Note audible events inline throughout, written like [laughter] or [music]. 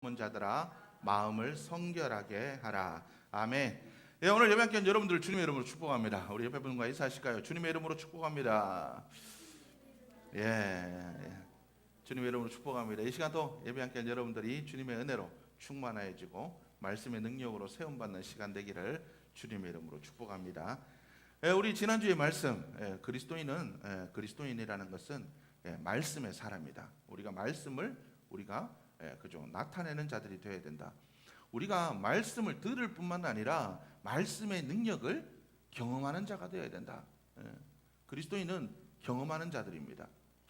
자들아 마음을 성결하게 하라. 아멘. 예, 오늘 예배함께 여러분들 주님의 이름으로 축복합니다. 우리 옆에 분과 인사하실까요? 주님의 이름으로 축복합니다. 예, 예. 주님의 이름으로 축복합니다. 이 시간 또 예배함께 여러분들이 주님의 은혜로 충만해지고 말씀의 능력으로 세움 받는 시간 되기를 주님의 이름으로 축복합니다. 예, 우리 지난주의 말씀 예, 그리스도인은 예, 그리스도인이라는 것은 예, 말씀의 사람이다. 우리가 말씀을 우리가 예, 그죠 나타내는 자들이 되어야 된다. 우리가 말씀을 들을 뿐만 아니라 말씀의 능력을 경험하는 자가 되어야 된다. 예, 그리스도인은 경험하는 자들입니다.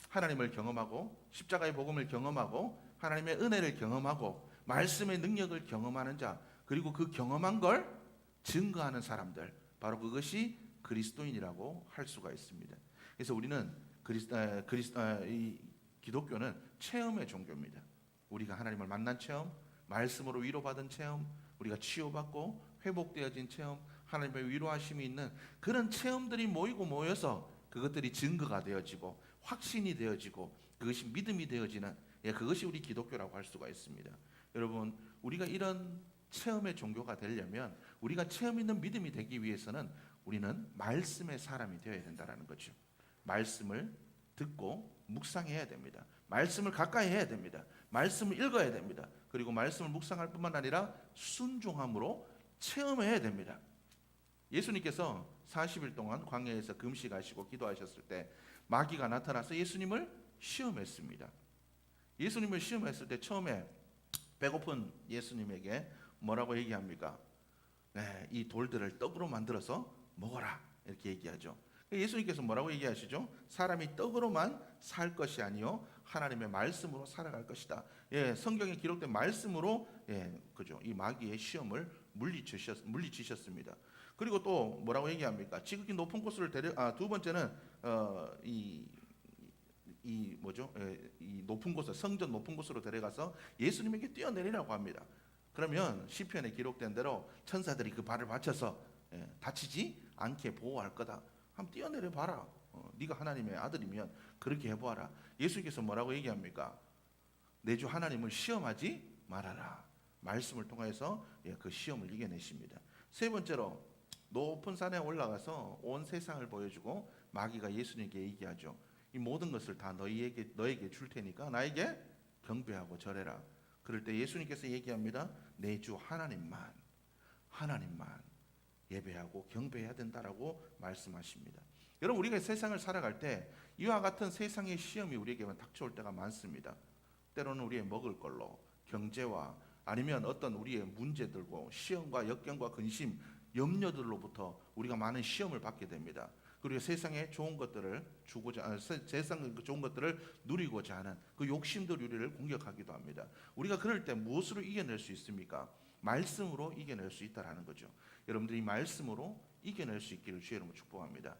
하나님을 경험하고 십자가의 복음을 경험하고 하나님의 은혜를 경험하고 말씀의 능력을 경험하는 자 그리고 그 경험한 걸 증거하는 사람들 바로 그것이 그리스도인이라고 할 수가 있습니다. 그래서 우리는 그리스, 에, 그리스, 에, 이 기독교는 체험의 종교입니다. 우리가 하나님을 만난 체험, 말씀으로 위로받은 체험, 우리가 치유받고 회복되어진 체험, 하나님의 위로하심이 있는 그런 체험들이 모이고 모여서 그것들이 증거가 되어지고 확신이 되어지고 그것이 믿음이 되어지는 예, 그것이 우리 기독교라고 할 수가 있습니다. 여러분, 우리가 이런 체험의 종교가 되려면 우리가 체험 있는 믿음이 되기 위해서는 우리는 말씀의 사람이 되어야 된다라는 거죠. 말씀을 듣고 묵상해야 됩니다. 말씀을 가까이 해야 됩니다. 말씀을 읽어야 됩니다. 그리고 말씀을 묵상할 뿐만 아니라 순종함으로 체험해야 됩니다. 예수님께서 40일 동안 광야에서 금식하시고 기도하셨을 때 마귀가 나타나서 예수님을 시험했습니다. 예수님을 시험했을 때 처음에 배고픈 예수님에게 뭐라고 얘기합니까? 네, 이 돌들을 떡으로 만들어서 먹어라 이렇게 얘기하죠. 예수님께서 뭐라고 얘기하시죠? 사람이 떡으로만 살 것이 아니요 하나님의 말씀으로 살아갈 것이다. 예, 성경에 기록된 말씀으로 예, 그죠? 이 마귀의 시험을 물리치셨 물리치셨습니다. 그리고 또 뭐라고 얘기합니까? 지극히 높은 곳을 데려 아, 두 번째는 어, 이, 이 뭐죠? 예, 이 높은 곳을 성전 높은 곳으로 데려가서 예수님에게 뛰어내리라고 합니다. 그러면 시편에 기록된 대로 천사들이 그 발을 받쳐서 예, 다치지 않게 보호할 거다. 한번 뛰어내려 봐라. 어, 네가 하나님의 아들이면 그렇게 해보아라. 예수께서 뭐라고 얘기합니까? 내 주 하나님을 시험하지 말아라. 말씀을 통해서 예, 그 시험을 이겨내십니다. 세 번째로 높은 산에 올라가서 온 세상을 보여주고 마귀가 예수님께 얘기하죠. 이 모든 것을 다 너희에게 너에게 줄 테니까 나에게 경배하고 절해라. 그럴 때 예수님께서 얘기합니다. 내 주 하나님만 하나님만 예배하고 경배해야 된다라고 말씀하십니다. 여러분 우리가 세상을 살아갈 때 이와 같은 세상의 시험이 우리에게만 닥쳐올 때가 많습니다. 때로는 우리의 먹을 걸로 경제와 아니면 어떤 우리의 문제들고 시험과 역경과 근심, 염려들로부터 우리가 많은 시험을 받게 됩니다. 그리고 세상에 좋은 것들을 주고자 아, 세- 세상 그 좋은 것들을 누리고자 하는 그 욕심들 우리를 공격하기도 합니다. 우리가 그럴 때 무엇으로 이겨낼 수 있습니까? 말씀으로 이겨낼 수 있다라는 거죠. 여러분들이 말씀으로 이겨낼 수 있기를 주의 이름으로 축복합니다.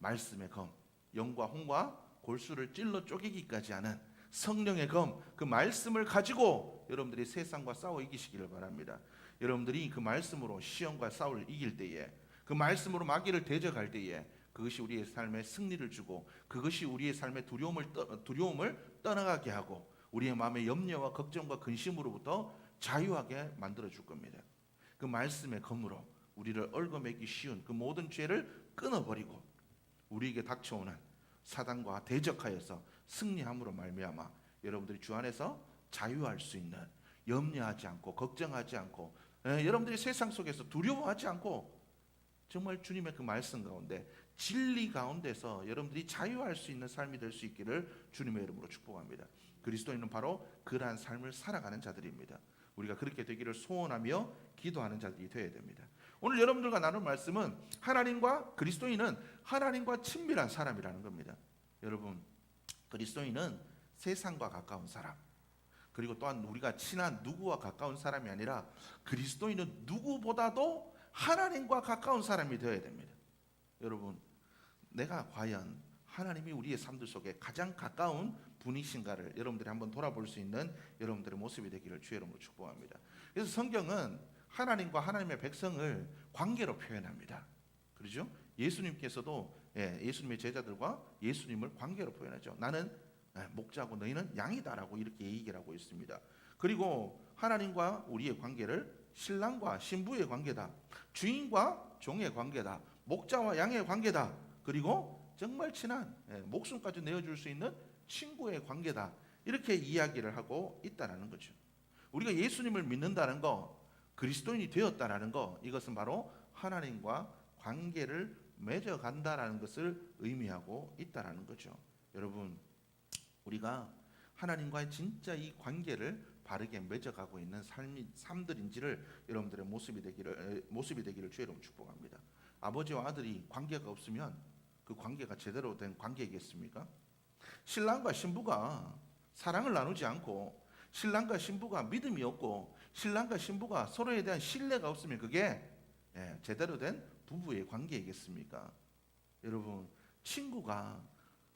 말씀의 검, 영과 홍과 골수를 찔러 쪼개기까지 하는 성령의 검, 그 말씀을 가지고 여러분들이 세상과 싸워 이기시기를 바랍니다. 여러분들이 그 말씀으로 시험과 싸울 이길 때에 그 말씀으로 마귀를 대적할 때에 그것이 우리의 삶에 승리를 주고 그것이 우리의 삶의 두려움을 떠, 두려움을 떠나가게 하고 우리의 마음의 염려와 걱정과 근심으로부터 자유하게 만들어 줄 겁니다. 그 말씀의 검으로 우리를 얽어매기 쉬운 그 모든 죄를 끊어버리고 우리에게 닥쳐오는 사단과 대적하여서 승리함으로 말미암아 여러분들이 주 안에서 자유할 수 있는 염려하지 않고 걱정하지 않고 예, 여러분들이 세상 속에서 두려워하지 않고 정말 주님의 그 말씀 가운데 진리 가운데서 여러분들이 자유할 수 있는 삶이 될 수 있기를 주님의 이름으로 축복합니다. 그리스도인은 바로 그러한 삶을 살아가는 자들입니다. 우리가 그렇게 되기를 소원하며 기도하는 자들이 되어야 됩니다. 오늘 여러분들과 나눌 말씀은 하나님과 그리스도인은 하나님과 친밀한 사람이라는 겁니다. 여러분, 그리스도인은 세상과 가까운 사람. 그리고 또한 우리가 친한 누구와 가까운 사람이 아니라 그리스도인은 누구보다도 하나님과 가까운 사람이 되어야 됩니다. 여러분, 내가 과연 하나님이 우리의 삶들 속에 가장 가까운 분이신가를 여러분들이 한번 돌아볼 수 있는 여러분들의 모습이 되기를 주의 이름으로 축복합니다. 그래서 성경은 하나님과 하나님의 백성을 관계로 표현합니다. 그렇죠? 예수님께서도 예, 예수님의 제자들과 예수님을 관계로 표현하죠. 나는 예, 목자고 너희는 양이다라고 이렇게 얘기를 하고 있습니다. 그리고 하나님과 우리의 관계를 신랑과 신부의 관계다. 주인과 종의 관계다. 목자와 양의 관계다. 그리고 정말 친한 예, 목숨까지 내어줄 수 있는 친구의 관계다. 이렇게 이야기를 하고 있다라는 거죠. 우리가 예수님을 믿는다는 거, 그리스도인이 되었다라는 거, 이것은 바로 하나님과 관계를 맺어간다라는 것을 의미하고 있다라는 거죠. 여러분, 우리가 하나님과의 진짜 이 관계를 바르게 맺어가고 있는 삶이 삶들인지를 여러분들의 모습이 되기를 에, 모습이 되기를 주의 축복합니다. 아버지와 아들이 관계가 없으면 그 관계가 제대로 된 관계이겠습니까? 신랑과 신부가 사랑을 나누지 않고 신랑과 신부가 믿음이 없고 신랑과 신부가 서로에 대한 신뢰가 없으면 그게 예, 제대로 된 부부의 관계이겠습니까? 여러분 친구가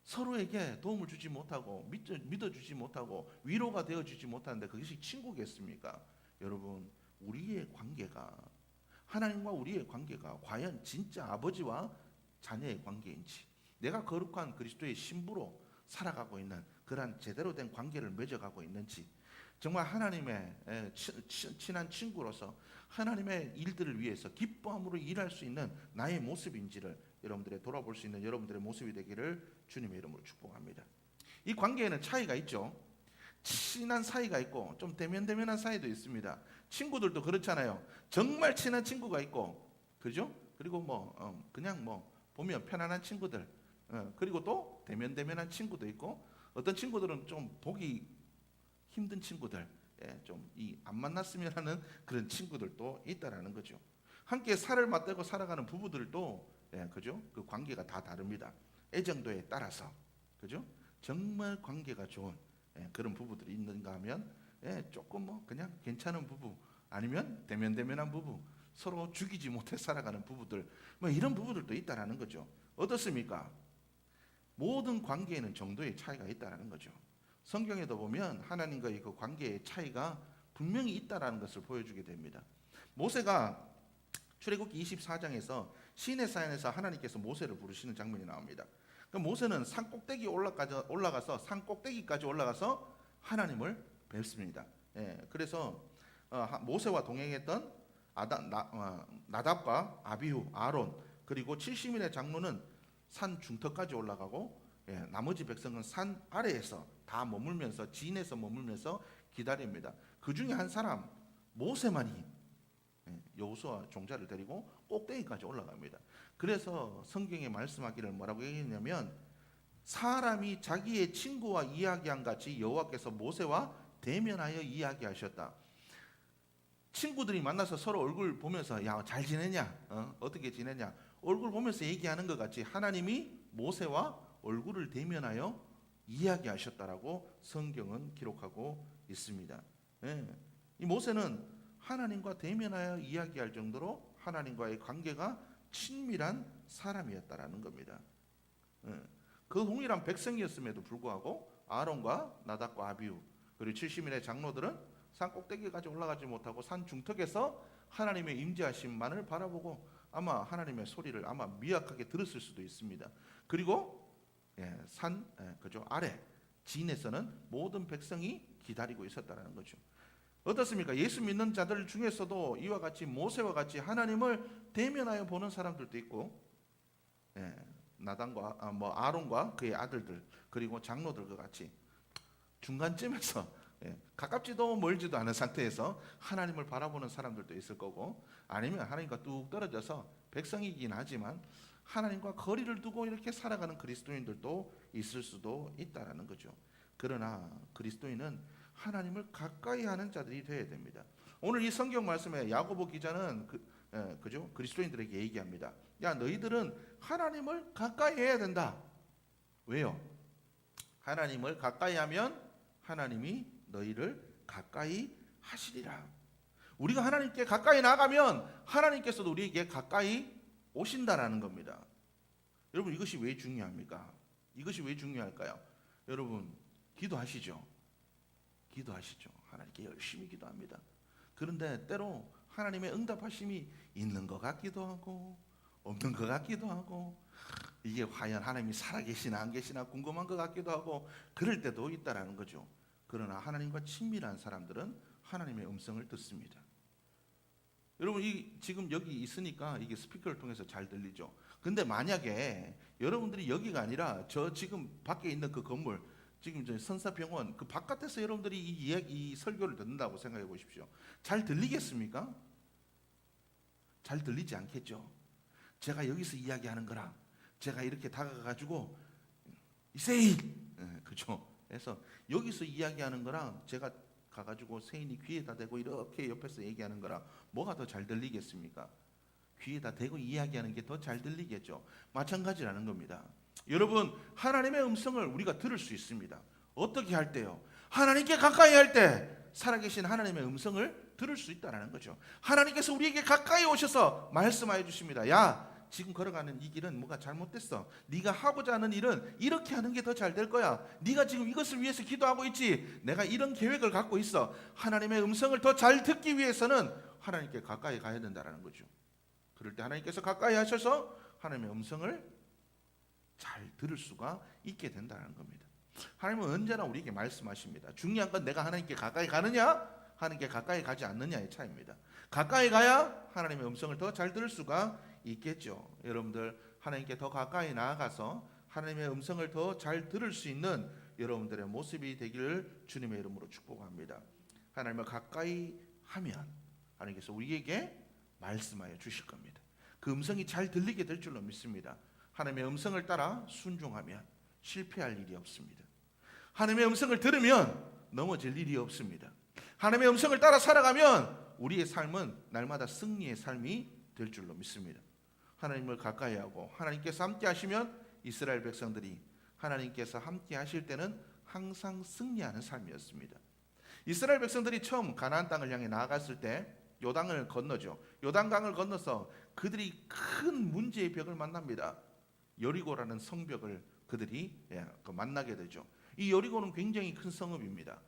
서로에게 도움을 주지 못하고 믿어, 믿어 주지 못하고 위로가 되어주지 못하는데 그것이 친구겠습니까? 여러분 우리의 관계가 하나님과 우리의 관계가 과연 진짜 아버지와 자녀의 관계인지 내가 거룩한 그리스도의 신부로 살아가고 있는 그러한 제대로 된 관계를 맺어가고 있는지 정말 하나님의 치- 친한 친구로서 하나님의 일들을 위해서 기뻐함으로 일할 수 있는 나의 모습인지를 여러분들의 돌아볼 수 있는 여러분들의 모습이 되기를 주님의 이름으로 축복합니다. 이 관계에는 차이가 있죠. 친한 사이가 있고 좀 대면대면한 사이도 있습니다. 친구들도 그렇잖아요. 정말 친한 친구가 있고 그죠? 그리고 뭐 어, 그냥 뭐 보면 편안한 친구들 어, 그리고 또 대면대면한 친구도 있고 어떤 친구들은 좀 보기 힘든 친구들 예, 좀이 안 만났으면 하는 그런 친구들도 있다라는 거죠. 함께 살을 맞대고 살아가는 부부들도 예, 그죠? 그 관계가 다 다릅니다. 애정도에 따라서 그죠? 정말 관계가 좋은 예, 그런 부부들이 있는가 하면 예, 조금 뭐 그냥 괜찮은 부부 아니면 대면대면한 부부 서로 죽이지 못해 살아가는 부부들 뭐 이런 부부들도 있다라는 거죠. 어떻습니까? 모든 관계에는 정도의 차이가 있다라는 거죠. 성경에도 보면 하나님과의 그 관계의 차이가 분명히 있다라는 것을 보여주게 됩니다. 모세가 출애굽기 24장에서 시내 산에서 하나님께서 모세를 부르시는 장면이 나옵니다. 그 모세는 산 꼭대기 올라가서 올라가서 산 꼭대기까지 올라가서 하나님을 뵙습니다. 예, 그래서 어, 하- 모세와 동행했던 아다, 나, 어, 나답과 아비후, 아론 그리고 70인의 장로는 산 중턱까지 올라가고 예, 나머지 백성은 산 아래에서 다 머물면서 진에서 머물면서 기다립니다. 그 중에 한 사람 모세만이 예, 여호수아 종자를 데리고 꼭대기까지 올라갑니다. 그래서 성경에 말씀하기를 뭐라고 얘기했냐면 사람이 자기의 친구와 이야기한 같이 여호와께서 모세와 대면하여 이야기하셨다. 친구들이 만나서 서로 얼굴 보면서 야 잘 지내냐 어? 어떻게 지내냐 얼굴 보면서 얘기하는 것 같이 하나님이 모세와 얼굴을 대면하여 이야기하셨다라고 성경은 기록하고 있습니다. 예. 이 모세는 하나님과 대면하여 이야기할 정도로 하나님과의 관계가 친밀한 사람이었다라는 겁니다. 예. 그 동일한 백성이었음에도 불구하고 아론과 나답과 아비우 그리고 70인의 장로들은 산 꼭대기까지 올라가지 못하고 산 중턱에서 하나님의 임재하심만을 바라보고 아마 하나님의 소리를 아마 미약하게 들었을 수도 있습니다. 그리고 예, 산 예, 그죠 아래 진에서는 모든 백성이 기다리고 있었다는 거죠. 어떻습니까? 예수 믿는 자들 중에서도 이와 같이 모세와 같이 하나님을 대면하여 보는 사람들도 있고, 예, 나단과 아, 뭐 아론과 그의 아들들 그리고 장로들과 같이 중간쯤에서 예, 가깝지도 멀지도 않은 상태에서 하나님을 바라보는 사람들도 있을 거고, 아니면 하나님과 뚝 떨어져서 백성이긴 하지만 하나님과 거리를 두고 이렇게 살아가는 그리스도인들도 있을 수도 있다라는 거죠. 그러나 그리스도인은 하나님을 가까이 하는 자들이 되어야 됩니다. 오늘 이 성경 말씀에 야고보 기자는 그, 예, 그죠? 그리스도인들에게 얘기합니다. 야 너희들은 하나님을 가까이 해야 된다. 왜요? 하나님을 가까이 하면 하나님이 너희를 가까이 하시리라. 우리가 하나님께 가까이 나가면 하나님께서도 우리에게 가까이 오신다라는 겁니다. 여러분 이것이 왜 중요합니까? 이것이 왜 중요할까요? 여러분 기도하시죠. 기도하시죠. 하나님께 열심히 기도합니다. 그런데 때로 하나님의 응답하심이 있는 것 같기도 하고 없는 것 같기도 하고 이게 과연 하나님이 살아계시나 안 계시나 궁금한 것 같기도 하고 그럴 때도 있다라는 거죠. 그러나 하나님과 친밀한 사람들은 하나님의 음성을 듣습니다. 여러분 이 지금 여기 있으니까 이게 스피커를 통해서 잘 들리죠. 근데 만약에 여러분들이 여기가 아니라 저 지금 밖에 있는 그 건물 지금 저 선사병원 그 바깥에서 여러분들이 이 이야기 이 설교를 듣는다고 생각해 보십시오. 잘 들리겠습니까? 잘 들리지 않겠죠. 제가 여기서 이야기하는 거랑 제가 이렇게 다가가 가지고 이세인 예, 그죠. 그래서 여기서 이야기하는 거랑 제가 가가지고 세인이 귀에다 대고 이렇게 옆에서 얘기하는 거랑 뭐가 더 잘 들리겠습니까? 귀에다 대고 이야기하는 게 더 잘 들리겠죠. 마찬가지라는 겁니다. 여러분 하나님의 음성을 우리가 들을 수 있습니다. 어떻게 할 때요? 하나님께 가까이 할 때 살아계신 하나님의 음성을 들을 수 있다라는 거죠. 하나님께서 우리에게 가까이 오셔서 말씀하여 주십니다. 야, 지금 걸어가는 이 길은 뭐가 잘못됐어. 네가 하고자 하는 일은 이렇게 하는 게 더 잘 될 거야. 네가 지금 이것을 위해서 기도하고 있지. 내가 이런 계획을 갖고 있어. 하나님의 음성을 더 잘 듣기 위해서는 하나님께 가까이 가야 된다라는 거죠. 그럴 때 하나님께서 가까이 하셔서 하나님의 음성을 잘 들을 수가 있게 된다는 겁니다. 하나님은 언제나 우리에게 말씀하십니다. 중요한 건 내가 하나님께 가까이 가느냐, 하나님께 가까이 가지 않느냐의 차이입니다. 가까이 가야 하나님의 음성을 더 잘 들을 수가 있겠죠. 여러분들 하나님께 더 가까이 나아가서 하나님의 음성을 더 잘 들을 수 있는 여러분들의 모습이 되기를 주님의 이름으로 축복합니다. 하나님을 가까이 하면 하나님께서 우리에게 말씀하여 주실 겁니다. 그 음성이 잘 들리게 될 줄로 믿습니다. 하나님의 음성을 따라 순종하면 실패할 일이 없습니다. 하나님의 음성을 들으면 넘어질 일이 없습니다. 하나님의 음성을 따라 살아가면 우리의 삶은 날마다 승리의 삶이 될 줄로 믿습니다. 하나님을 가까이 하고 하나님께서 함께 하시면 이스라엘 백성들이 하나님께서 함께 하실 때는 항상 승리하는 삶이었습니다. 이스라엘 백성들이 처음 가나안 땅을 향해 나아갔을 때 요단을 건너죠. 요단강을 건너서 그들이 큰 문제의 벽을 만납니다. 여리고라는 성벽을 그들이 예, 그 만나게 되죠. 이 여리고는 굉장히 큰 성읍입니다.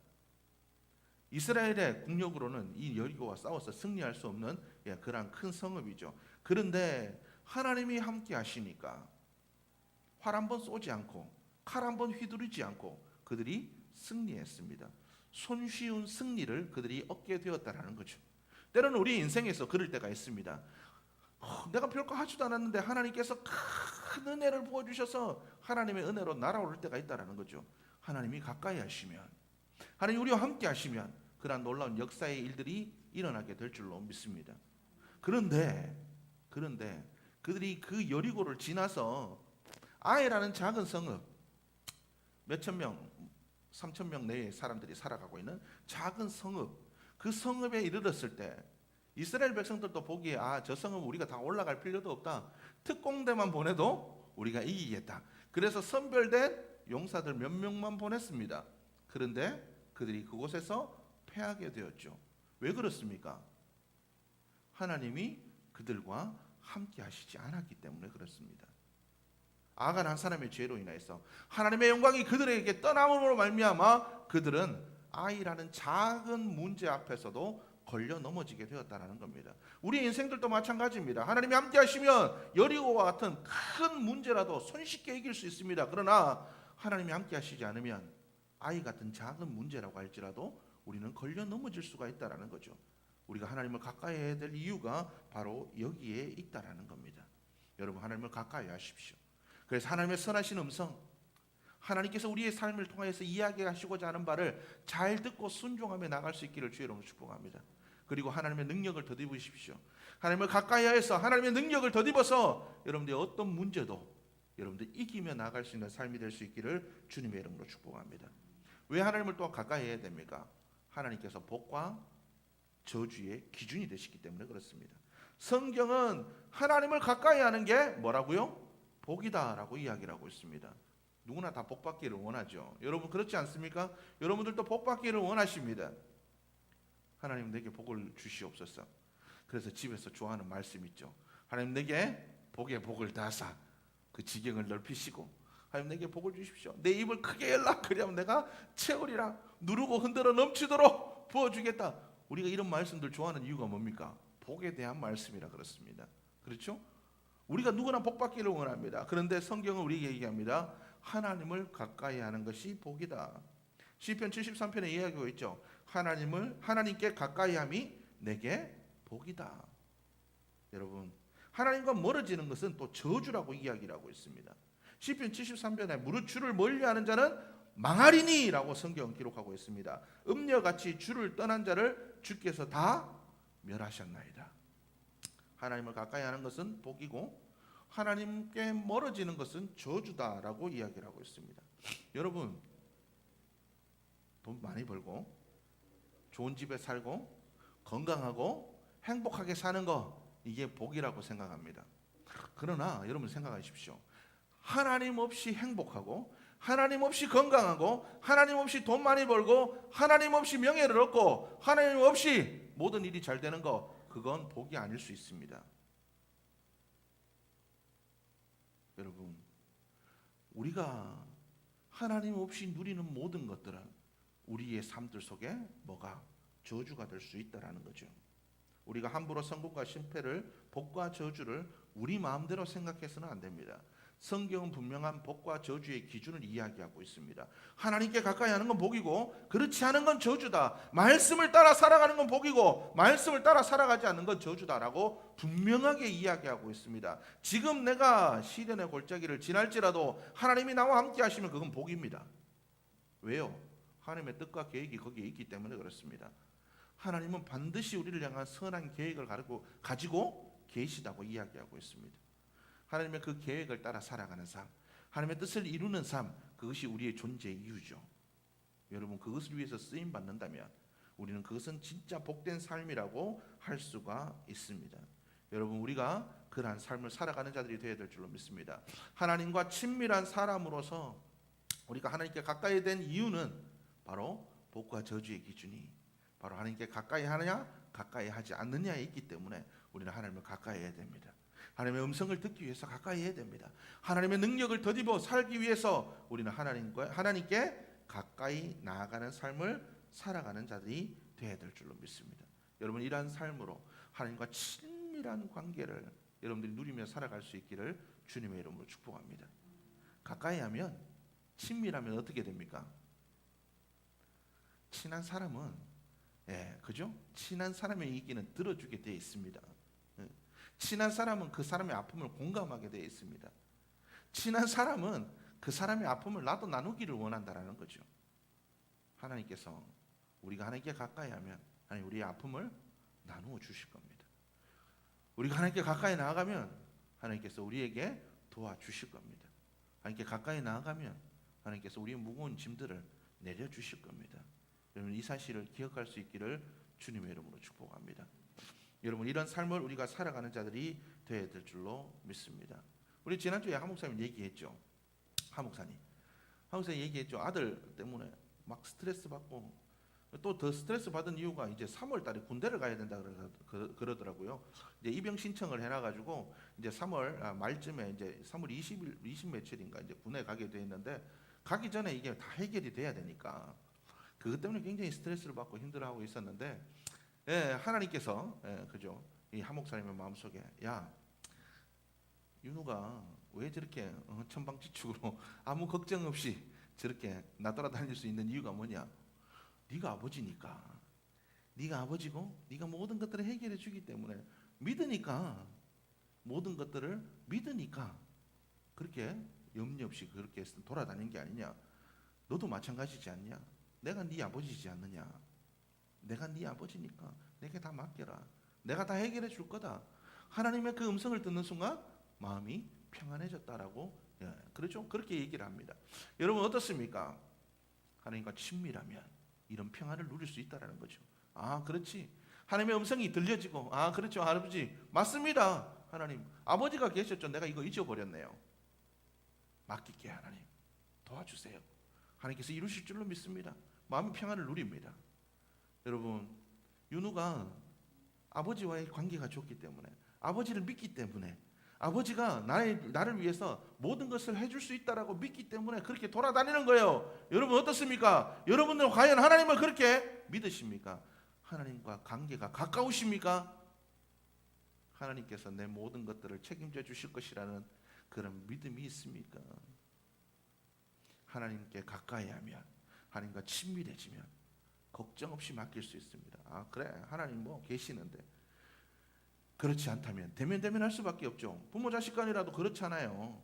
이스라엘의 국력으로는 이 여리고와 싸워서 승리할 수 없는 예, 그러한 큰 성읍이죠. 그런데 하나님이 함께 하시니까 활 한번 쏘지 않고 칼 한번 휘두르지 않고 그들이 승리했습니다. 손쉬운 승리를 그들이 얻게 되었다라는 거죠. 때로는 우리 인생에서 그럴 때가 있습니다. 어, 내가 별거 하지도 않았는데 하나님께서 큰 은혜를 부어 주셔서 하나님의 은혜로 날아오를 때가 있다라는 거죠. 하나님이 가까이 하시면 하나님 우리와 함께 하시면 그러한 놀라운 역사의 일들이 일어나게 될 줄로 믿습니다. 그런데 그런데 그들이 그 여리고를 지나서 아이라는 작은 성읍 몇천 명, 삼천 명 내의 사람들이 살아가고 있는 작은 성읍 그 성읍에 이르렀을 때 이스라엘 백성들도 보기에 아 저 성읍 우리가 다 올라갈 필요도 없다. 특공대만 보내도 우리가 이기겠다. 그래서 선별된 용사들 몇 명만 보냈습니다. 그런데 그들이 그곳에서 패하게 되었죠. 왜 그렇습니까? 하나님이 그들과 함께 하시지 않았기 때문에 그렇습니다 아간 한 사람의 죄로 인하여서 하나님의 영광이 그들에게 떠남으로 말미암아 그들은 아이라는 작은 문제 앞에서도 걸려 넘어지게 되었다라는 겁니다. 우리 인생들도 마찬가지입니다. 하나님이 함께 하시면 여리고와 같은 큰 문제라도 손쉽게 이길 수 있습니다. 그러나 하나님이 함께 하시지 않으면 아이 같은 작은 문제라고 할지라도 우리는 걸려 넘어질 수가 있다라는 거죠. 우리가 하나님을 가까이 해야 될 이유가 바로 여기에 있다라는 겁니다. 여러분 하나님을 가까이 하십시오. 그래서 하나님의 선하신 음성 하나님께서 우리의 삶을 통해서 이야기하시고자 하는 바를 잘 듣고 순종하며 나갈 수 있기를 주의 이름으로 축복합니다. 그리고 하나님의 능력을 더입으십시오. 하나님을 가까이 하여서 하나님의 능력을 더입어서 여러분들의 어떤 문제도 여러분들 이기며 나갈 수 있는 삶이 될 수 있기를 주님의 이름으로 축복합니다. 왜 하나님을 또 가까이 해야 됩니까? 하나님께서 복과 저주의 기준이 되시기 때문에 그렇습니다. 성경은 하나님을 가까이 하는 게 뭐라고요? 복이다라고 이야기를 하고 있습니다. 누구나 다 복받기를 원하죠. 여러분 그렇지 않습니까? 여러분들도 복받기를 원하십니다. 하나님 내게 복을 주시옵소서. 그래서 집에서 좋아하는 말씀 있죠. 하나님 내게 복의 복을 다사 그 지경을 넓히시고 하나님 내게 복을 주십시오. 내 입을 크게 열라 그리하면 내가 채우리라 누르고 흔들어 넘치도록 부어주겠다. 우리가 이런 말씀들 좋아하는 이유가 뭡니까? 복에 대한 말씀이라 그렇습니다. 그렇죠? 우리가 누구나 복 받기를 원합니다. 그런데 성경은 우리에게 얘기합니다. 하나님을 가까이 하는 것이 복이다. 시편 73편에 이야기하고 있죠. 하나님을 하나님께 가까이함이 내게 복이다. 여러분 하나님과 멀어지는 것은 또 저주라고 이야기를 하고 있습니다. 시편 73편에 무릇 주를 멀리하는 자는 망하리니라고 성경은 기록하고 있습니다. 음녀같이 주를 떠난 자를 주께서 다 멸하셨나이다. 하나님을 가까이 하는 것은 복이고 하나님께 멀어지는 것은 저주다라고 이야기를 하고 있습니다. 여러분 돈 많이 벌고 좋은 집에 살고 건강하고 행복하게 사는 거 이게 복이라고 생각합니다. 그러나 여러분 생각하십시오. 하나님 없이 행복하고 하나님 없이 건강하고 하나님 없이 돈 많이 벌고 하나님 없이 명예를 얻고 하나님 없이 모든 일이 잘 되는 거 그건 복이 아닐 수 있습니다. 여러분 우리가 하나님 없이 누리는 모든 것들은 우리의 삶들 속에 뭐가 저주가 될 수 있다라는 거죠. 우리가 함부로 성공과 실패를 복과 저주를 우리 마음대로 생각해서는 안 됩니다. 성경은 분명한 복과 저주의 기준을 이야기하고 있습니다. 하나님께 가까이 하는 건 복이고 그렇지 않은 건 저주다. 말씀을 따라 살아가는 건 복이고 말씀을 따라 살아가지 않는 건 저주다라고 분명하게 이야기하고 있습니다. 지금 내가 시련의 골짜기를 지날지라도 하나님이 나와 함께 하시면 그건 복입니다. 왜요? 하나님의 뜻과 계획이 거기에 있기 때문에 그렇습니다. 하나님은 반드시 우리를 향한 선한 계획을 가지고 계시다고 이야기하고 있습니다. 하나님의 그 계획을 따라 살아가는 삶, 하나님의 뜻을 이루는 삶, 그것이 우리의 존재의 이유죠. 여러분 그것을 위해서 쓰임 받는다면 우리는 그것은 진짜 복된 삶이라고 할 수가 있습니다. 여러분 우리가 그러한 삶을 살아가는 자들이 되어야 될 줄로 믿습니다. 하나님과 친밀한 사람으로서 우리가 하나님께 가까이 된 이유는 바로 복과 저주의 기준이 바로 하나님께 가까이 하느냐 가까이 하지 않느냐에 있기 때문에 우리는 하나님을 가까이 해야 됩니다. 하나님의 음성을 듣기 위해서 가까이 해야 됩니다. 하나님의 능력을 더입어 살기 위해서 우리는 하나님과 하나님께 가까이 나아가는 삶을 살아가는 자들이 되어야 될 줄로 믿습니다. 여러분 이러한 삶으로 하나님과 친밀한 관계를 여러분들이 누리며 살아갈 수 있기를 주님의 이름으로 축복합니다. 가까이 하면 친밀하면 어떻게 됩니까? 친한 사람은 예, 그죠? 친한 사람의 얘기는 들어주게 되어 있습니다. 예. 친한 사람은 그 사람의 아픔을 공감하게 되어 있습니다. 친한 사람은 그 사람의 아픔을 나도 나누기를 원한다라는 거죠. 하나님께서 우리가 하나님께 가까이 하면 하나님 우리의 아픔을 나누어 주실 겁니다. 우리가 하나님께 가까이 나아가면 하나님께서 우리에게 도와주실 겁니다. 하나님께 가까이 나아가면 하나님께서 우리의 무거운 짐들을 내려 주실 겁니다. 여러분 이 사실을 기억할 수 있기를 주님의 이름으로 축복합니다. 여러분 이런 삶을 우리가 살아가는 자들이 되어야 될 줄로 믿습니다. 우리 지난주에 한 목사님 얘기했죠. 한 목사님. 한 목사님 얘기했죠. 아들 때문에 막 스트레스 받고 또 더 스트레스 받은 이유가 이제 3월 달에 군대를 가야 된다 그러- 그러더라고요. 이제 입영 신청을 해놔 가지고 이제 3월 아, 말쯤에 이제 3월 20일 20 며칠인가 이제 군에 가게 돼 있는데 가기 전에 이게 다 해결이 돼야 되니까 그것 때문에 굉장히 스트레스를 받고 힘들어하고 있었는데 예, 하나님께서 예, 그죠? 이 한목사님의 마음속에 야 윤우가 왜 저렇게 어, 천방지축으로 [laughs] 아무 걱정 없이 저렇게 나돌아다닐 수 있는 이유가 뭐냐? 네가 아버지니까. 네가 아버지고 네가 모든 것들을 해결해 주기 때문에 믿으니까 모든 것들을 믿으니까 그렇게 염려 없이 그렇게 돌아다닌 게 아니냐? 너도 마찬가지지 않냐? 내가 네 아버지지 않느냐? 내가 네 아버지니까 내게 다 맡겨라. 내가 다 해결해 줄 거다. 하나님의 그 음성을 듣는 순간 마음이 평안해졌다라고 예, 그렇죠? 그렇게 얘기를 합니다. 여러분 어떻습니까? 하나님과 친밀하면 이런 평안을 누릴 수 있다라는 거죠. 아, 그렇지. 하나님의 음성이 들려지고 아, 그렇죠. 아버지 맞습니다. 하나님 아버지가 계셨죠. 내가 이거 잊어버렸네요. 맡길게 하나님 도와주세요. 하나님께서 이루실 줄로 믿습니다. 마음의 평안을 누립니다. 여러분, 윤우가 아버지와의 관계가 좋기 때문에 아버지를 믿기 때문에 아버지가 나의, 나를 위해서 모든 것을 해줄 수 있다라고 믿기 때문에 그렇게 돌아다니는 거예요. 여러분 어떻습니까? 여러분들 과연 하나님을 그렇게 믿으십니까? 하나님과 관계가 가까우십니까? 하나님께서 내 모든 것들을 책임져 주실 것이라는 그런 믿음이 있습니까? 하나님께 가까이 하면 하나님과 친밀해지면 걱정 없이 맡길 수 있습니다. 아 그래 하나님 뭐 계시는데 그렇지 않다면 대면 대면 할 수밖에 없죠. 부모 자식 간이라도 그렇잖아요.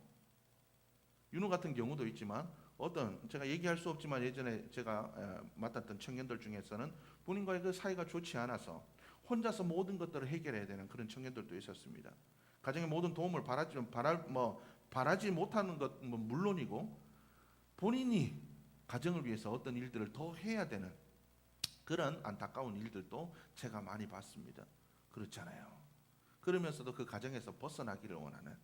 윤호 같은 경우도 있지만 어떤 제가 얘기할 수 없지만 예전에 제가 에, 맡았던 청년들 중에서는 본인과의 그 사이가 좋지 않아서 혼자서 모든 것들을 해결해야 되는 그런 청년들도 있었습니다. 가정의 모든 도움을 바라지 바랄 뭐 바라지 못하는 것뭐 물론이고 본인이 가정을 위해서 어떤 일들을 더 해야 되는 그런 안타까운 일들도 제가 많이 봤습니다. 그렇잖아요. 그러면서도 그 가정에서 벗어나기를 원하는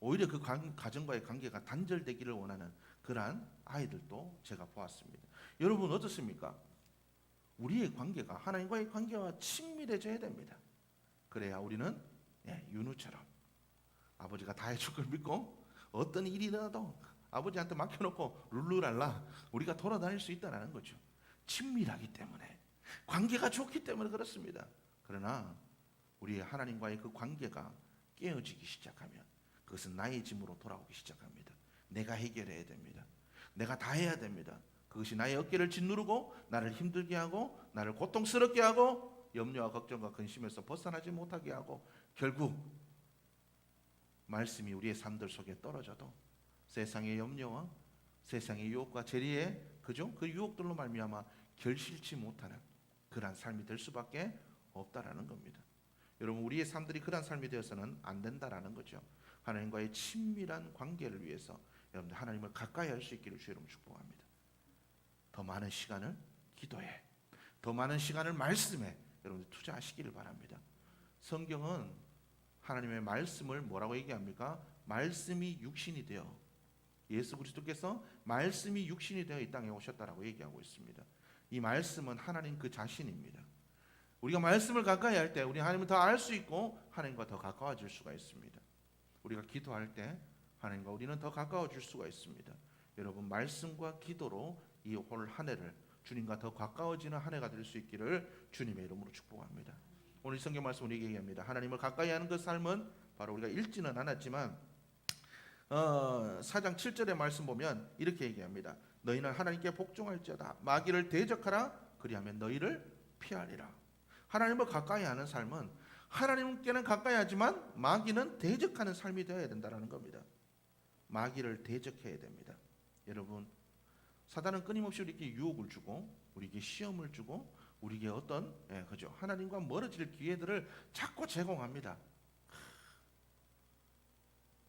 오히려 그 관- 가정과의 관계가 단절되기를 원하는 그러한 아이들도 제가 보았습니다. 여러분 어떻습니까? 우리의 관계가 하나님과의 관계와 친밀해져야 됩니다. 그래야 우리는 예, 윤우처럼 아버지가 다 해줄 걸 믿고 어떤 일이 일어나도 아버지한테 맡겨놓고 룰루랄라 우리가 돌아다닐 수 있다는 거죠. 친밀하기 때문에 관계가 좋기 때문에 그렇습니다. 그러나 우리 하나님과의 그 관계가 깨어지기 시작하면 그것은 나의 짐으로 돌아오기 시작합니다. 내가 해결해야 됩니다. 내가 다 해야 됩니다. 그것이 나의 어깨를 짓누르고 나를 힘들게 하고 나를 고통스럽게 하고 염려와 걱정과 근심에서 벗어나지 못하게 하고 결국 말씀이 우리의 삶들 속에 떨어져도 세상의 염려와 세상의 유혹과 재리에 그죠? 그 유혹들로 말미암아 결실치 못하는 그러한 삶이 될 수밖에 없다라는 겁니다. 여러분 우리의 삶들이 그러한 삶이 되어서는 안 된다라는 거죠. 하나님과의 친밀한 관계를 위해서 여러분들 하나님을 가까이 할 수 있기를 주의 이름 축복합니다. 더 많은 시간을 기도해, 더 많은 시간을 말씀에 여러분들 투자하시기를 바랍니다. 성경은 하나님의 말씀을 뭐라고 얘기합니까? 말씀이 육신이 되어 예수 그리스도께서 말씀이 육신이 되어 이 땅에 오셨다라고 얘기하고 있습니다. 이 말씀은 하나님 그 자신입니다. 우리가 말씀을 가까이 할 때 우리 하나님을 더 알 수 있고 하나님과 더 가까워질 수가 있습니다. 우리가 기도할 때 하나님과 우리는 더 가까워질 수가 있습니다. 여러분 말씀과 기도로 이 올 한 해를 주님과 더 가까워지는 한 해가 될 수 있기를 주님의 이름으로 축복합니다. 오늘 이 성경 말씀 우리에게 얘기합니다. 하나님을 가까이 하는 그 삶은 바로 우리가 읽지는 않았지만 어, 4장 7절의 말씀 보면 이렇게 얘기합니다. 너희는 하나님께 복종할지어다 마귀를 대적하라 그리하면 너희를 피하리라. 하나님을 가까이 하는 삶은 하나님께는 가까이 하지만 마귀는 대적하는 삶이 되어야 된다는 겁니다. 마귀를 대적해야 됩니다. 여러분 사단은 끊임없이 우리에게 유혹을 주고 우리에게 시험을 주고 우리에게 어떤 예, 그죠 하나님과 멀어질 기회들을 자꾸 제공합니다.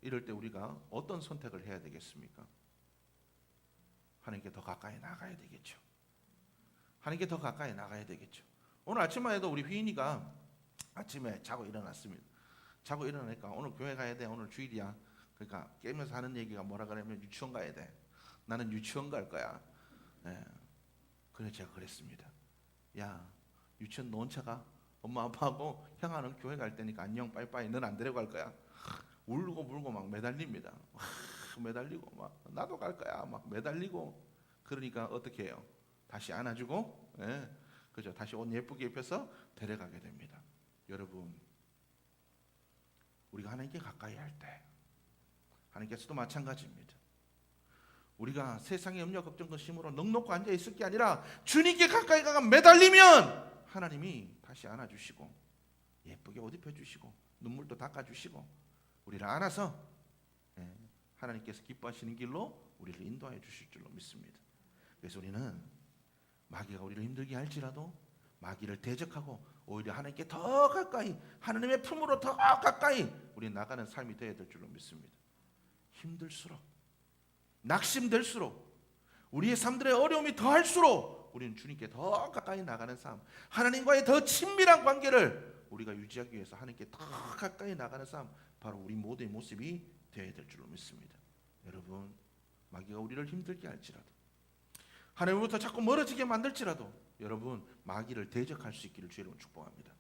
이럴 때 우리가 어떤 선택을 해야 되겠습니까? 하나님께 더 가까이 나가야 되겠죠. 하나님께 더 가까이 나가야 되겠죠. 오늘 아침만 해도 우리 휘인이가 아침에 자고 일어났습니다. 자고 일어나니까 오늘 교회 가야 돼. 오늘 주일이야. 그러니까 깨면서 하는 얘기가 뭐라 그러면 유치원 가야 돼. 나는 유치원 갈 거야. 예. 그래서 제가 그랬습니다. 야, 유치원 논차가 엄마 아빠하고 형아는 교회 갈 때니까 안녕 빠이빠이 넌 안 데려갈 거야. 울고 불고 막 매달립니다. 와, 매달리고 막 나도 갈 거야. 막 매달리고 그러니까 어떻게 해요? 다시 안아주고 예. 그죠? 다시 옷 예쁘게 입혀서 데려가게 됩니다. 여러분 우리가 하나님께 가까이 할 때 하나님께서도 마찬가지입니다. 우리가 세상의 염려 걱정 근심으로 넉넉히 앉아 있을 게 아니라 주님께 가까이 가가 매달리면 하나님이 다시 안아주시고 예쁘게 옷 입혀주시고 눈물도 닦아주시고 우리를 안아서 예, 하나님께서 기뻐하시는 길로 우리를 인도하여 주실 줄로 믿습니다. 그래서 우리는 마귀가 우리를 힘들게 할지라도 마귀를 대적하고 오히려 하나님께 더 가까이 하나님의 품으로 더 가까이 우리 나가는 삶이 되어야 될 줄로 믿습니다. 힘들수록 낙심될수록 우리의 삶들의 어려움이 더할수록 우리는 주님께 더 가까이 나가는 삶, 하나님과의 더 친밀한 관계를 우리가 유지하기 위해서 하나님께 더 가까이 나가는 삶, 바로 우리 모두의 모습이 되어야 될 줄로 믿습니다. 여러분, 마귀가 우리를 힘들게 할지라도 하나님으로부터 자꾸 멀어지게 만들지라도 여러분 마귀를 대적할 수 있기를 주의 이름으로 축복합니다.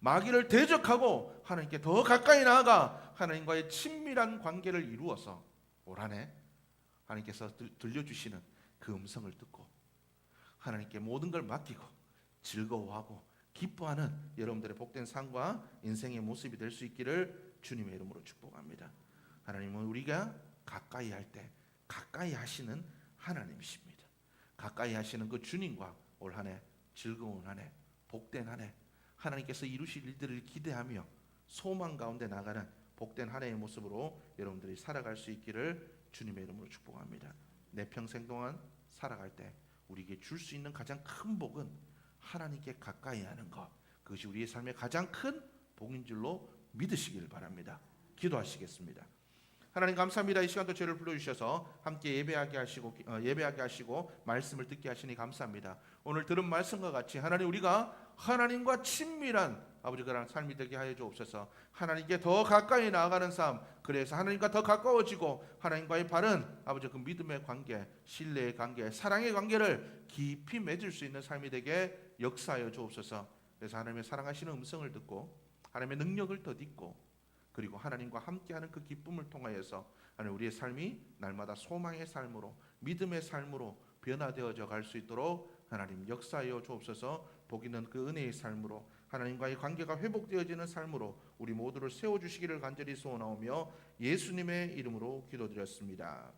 마귀를 대적하고 하나님께 더 가까이 나아가 하나님과의 친밀한 관계를 이루어서 올 한해 하나님께서 들, 들려주시는 그 음성을 듣고 하나님께 모든 걸 맡기고 즐거워하고 기뻐하는 여러분들의 복된 삶과 인생의 모습이 될 수 있기를 주님의 이름으로 축복합니다. 하나님은 우리가 가까이 할 때 가까이 하시는 하나님이십니다. 가까이 하시는 그 주님과 올 한해 즐거운 한 해, 복된 한 해, 하나님께서 이루실 일들을 기대하며 소망 가운데 나가는 복된 한 해의 모습으로 여러분들이 살아갈 수 있기를 주님의 이름으로 축복합니다. 내 평생 동안 살아갈 때 우리에게 줄 수 있는 가장 큰 복은 하나님께 가까이 하는 것. 그것이 우리의 삶의 가장 큰 복인 줄로 믿으시길 바랍니다. 기도하시겠습니다. 하나님 감사합니다. 이 시간도 저를 불러주셔서 함께 예배하게 하시고 어, 예배하게 하시고 말씀을 듣게 하시니 감사합니다. 오늘 들은 말씀과 같이 하나님 우리가 하나님과 친밀한 아버지 그런 삶이 되게 하여 주옵소서. 하나님께 더 가까이 나아가는 삶. 그래서 하나님과 더 가까워지고 하나님과의 바른 아버지 그 믿음의 관계, 신뢰의 관계, 사랑의 관계를 깊이 맺을 수 있는 삶이 되게 역사하여 주옵소서. 그래서 하나님의 사랑하시는 음성을 듣고 하나님의 능력을 덧입고 그리고 하나님과 함께하는 그 기쁨을 통하여서 하나님 우리의 삶이 날마다 소망의 삶으로 믿음의 삶으로 변화되어져 갈 수 있도록 하나님 역사하여 주옵소서 복 있는 그 은혜의 삶으로 하나님과의 관계가 회복되어지는 삶으로 우리 모두를 세워 주시기를 간절히 소원하오며 예수님의 이름으로 기도드렸습니다.